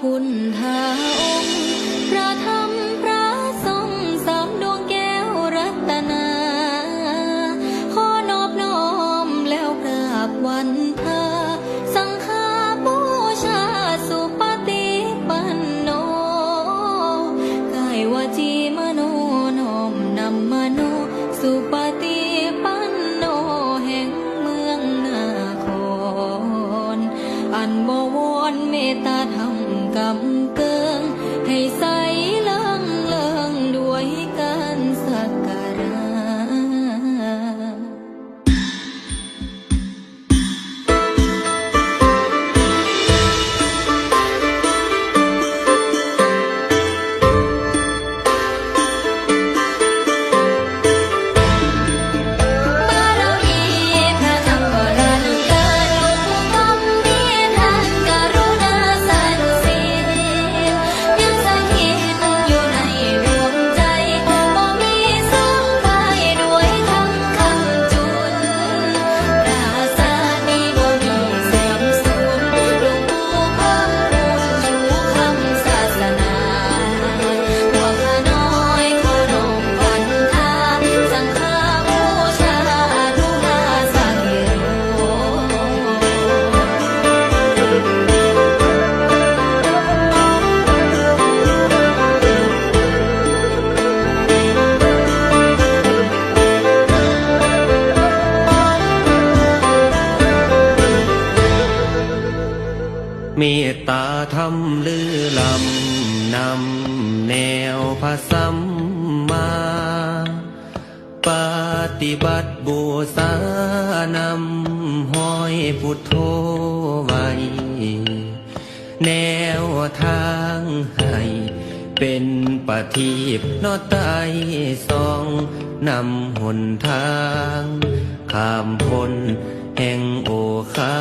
พุทธาองค์ พระธรรมพระสงฆ์สามดวงแก้วรัตนา ขอนอบน้อมแล้วกราบวันทาสังฆาบูชาสุปฏิปันโนกายวาจีมโนน้อมนำมโนสุปฏิปันโนแห่งเมืองนาครอันบวรเมตตาธรรม กำ ธรรมลือลำนำแนวพระสัมมา ปฏิบัติบูสานำห้อยพุทโธไว้ แนวทางให้เป็นปฏิบนอไตสองนำหนทาง ข้ามพ้นแห่งโอคา